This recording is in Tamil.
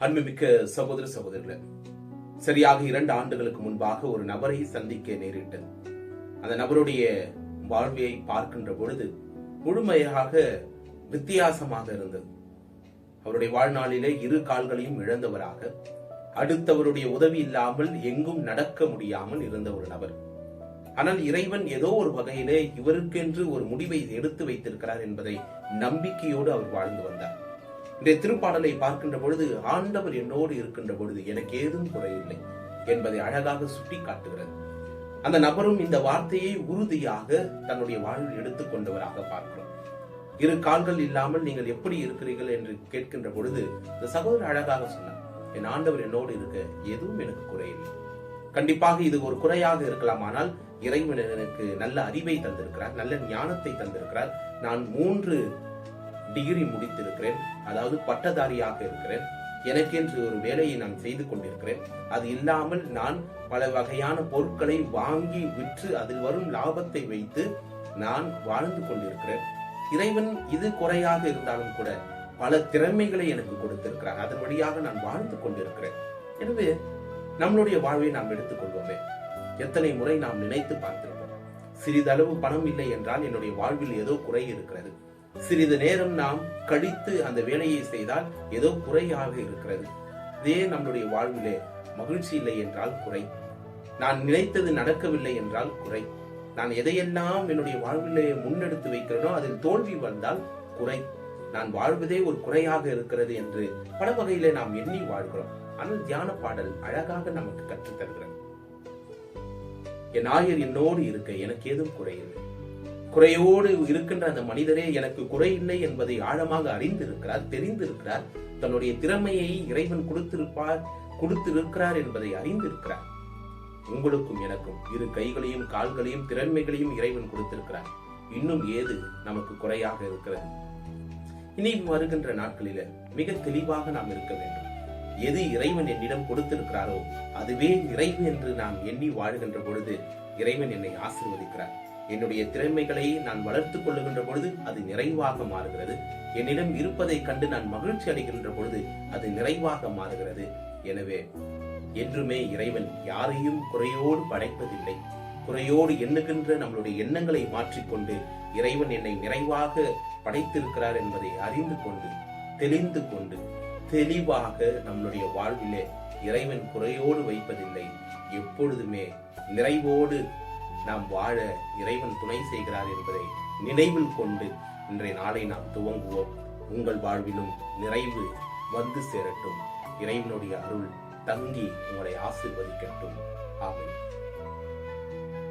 அன்புமிக்க சகோதர சகோதரர்களே சரியாக இரண்டு ஆண்டுகளுக்கு முன்பாக ஒரு நபரை சந்திக்க நேரிட்டது அந்த நபருடைய வாழ்வியை பார்க்கின்ற பொழுது முழுமையாக வித்தியாசமாக இருந்தது. அவருடைய வாழ்நாளிலே இரு கால்களையும் இழந்தவராக அடுத்தவருடைய உதவி இல்லாமல் எங்கும் நடக்க முடியாமல் இருந்த ஒரு நபர். ஆனால் இறைவன் ஏதோ ஒரு வகையிலே இவருக்கென்று ஒரு முடிவை எடுத்து வைத்திருக்கிறார் என்பதை நம்பிக்கையோடு அவர் வாழ்ந்து வந்தார். இந்த திருப்பாடலை பார்க்கின்ற பொழுது ஆண்டவர் என்னோடு இருக்கின்ற பொழுது எனக்கு ஏதும் குறையில்லை என்பதை அழகாக சுட்டி காட்டுகிறது அந்த நபரும் இந்த வார்த்தையை உறுதியாக தன்னுடைய வாழ்வில் எடுத்துக்கொண்டவராக பார்க்கிறோம். இரு கால்கள் இல்லாமல் நீங்கள் எப்படி இருக்கிறீர்கள் என்று கேட்கின்ற பொழுது இந்த சகோதரர் அழகாக சொன்னார் என் ஆண்டவர் என்னோடு இருக்க எதுவும் எனக்கு குறையில்லை. கண்டிப்பாக இது ஒரு குறையாக இருக்கலாம் ஆனால் இறைவன் எனக்கு நல்ல அறிவை தந்திருக்கிறார் நல்ல ஞானத்தை தந்திருக்கிறார். நான் மூன்று டிகிரி முடித்திருக்கிறேன் அதாவது பட்டதாரியாக இருக்கிறேன். எனக்கென்று ஒரு வேலையை நான் செய்து கொண்டிருக்கிறேன். அது இல்லாமல் நான் பல வகையான பொருட்களை வாங்கி விற்று அதில் வரும் லாபத்தை வைத்து நான் வாழ்ந்து கொண்டிருக்கிறேன். இறைவன் இது குறையாக இருந்தாலும் கூட பல திறமைகளை எனக்கு கொடுத்திருக்கிறார். அதன் வழியாக நான் வாழ்ந்து கொண்டிருக்கிறேன். எனவே நம்மளுடைய வாழ்வை நாம் எடுத்துக்கொள்வோமே. எத்தனை முறை நாம் நினைத்து பார்த்திருப்போம். சிறிதளவு பணம் இல்லை என்றால் என்னுடைய வாழ்வில் ஏதோ குறை இருக்கிறது. சிறிது நேரம் நாம் கழித்து அந்த வேலையை செய்தால் ஏதோ குறையாக இருக்கிறது. இதே நம்முடைய வாழ்விலே மகிழ்ச்சி இல்லை என்றால் குறை. நான் நினைத்தது நடக்கவில்லை என்றால் குறை. நான் எதையெல்லாம் என்னுடைய வாழ்விலே முன்னெடுத்து வைக்கிறேனோ அதில் தோல்வி வந்தால் குறை. நான் வாழ்வதே ஒரு குறையாக இருக்கிறது என்று பல வகையிலே நாம் எண்ணி வாழ்கிறோம். ஆனால் தியான பாடல் அழகாக நமக்கு கற்றுத் தருகிறது என் ஆயர் என்னோடு இருக்க எனக்கு ஏதும் குறையில்லை குறையோடு இருக்கின்ற அந்த மனிதரே எனக்கு குறையில்லை என்பதை ஆழமாக அறிந்திருக்கிறார் தெரிந்திருக்கிறார். தன்னுடைய திறமையை இறைவன் கொடுத்திருப்பார் கொடுத்திருக்கிறார் என்பதை அறிந்திருக்கிறார். உங்களுக்கும் எனக்கும் இரு கைகளையும் கால்களையும் திறமைகளையும் இறைவன் கொடுத்திருக்கிறார். இன்னும் ஏது நமக்கு குறையாக இருக்கிறது? இனி வருகின்ற நாட்களில மிக தெளிவாக நாம் இருக்க வேண்டும். எது இறைவன் என்னிடம் கொடுத்திருக்கிறாரோ அதுவே நிறைவு என்று நாம் எண்ணி வாழ்கின்ற பொழுது இறைவன் என்னை ஆசிர்வதிக்கிறார். என்னுடைய திறமைகளை நான் வளர்த்துக் கொள்ளுகின்ற பொழுது அது நிறைவாக மாறுகிறது. என்னிடம் இருப்பதை கண்டு நான் மகிழ்ச்சி அடைகின்ற பொழுது அது நிறைவாக மாறுகிறது. எனவே என்றுமே இறைவன் யாரையும் குறையோடு படைப்பதில்லை. குறையோடு எண்ணுகின்ற நம்மளுடைய எண்ணங்களை மாற்றிக்கொண்டு இறைவன் என்னை நிறைவாக படைத்திருக்கிறார் என்பதை அறிந்து கொண்டு தெளிந்து கொண்டு தெளிவாக நம்மளுடைய வாழ்விலே இறைவன் குறையோடு வைப்பதில்லை. எப்பொழுதுமே நிறைவோடு நாம் வாழ இறைவன் துணை செய்கிறார் என்பதை நினைவில் கொண்டு இன்றைய நாளை நாம் துவங்குவோம். உங்கள் வாழ்விலும் நிறைவு வந்து சேரட்டும். இறைவனுடைய அருள் தங்கி உங்களை ஆசிர்வதிக்கட்டும். ஆமென்.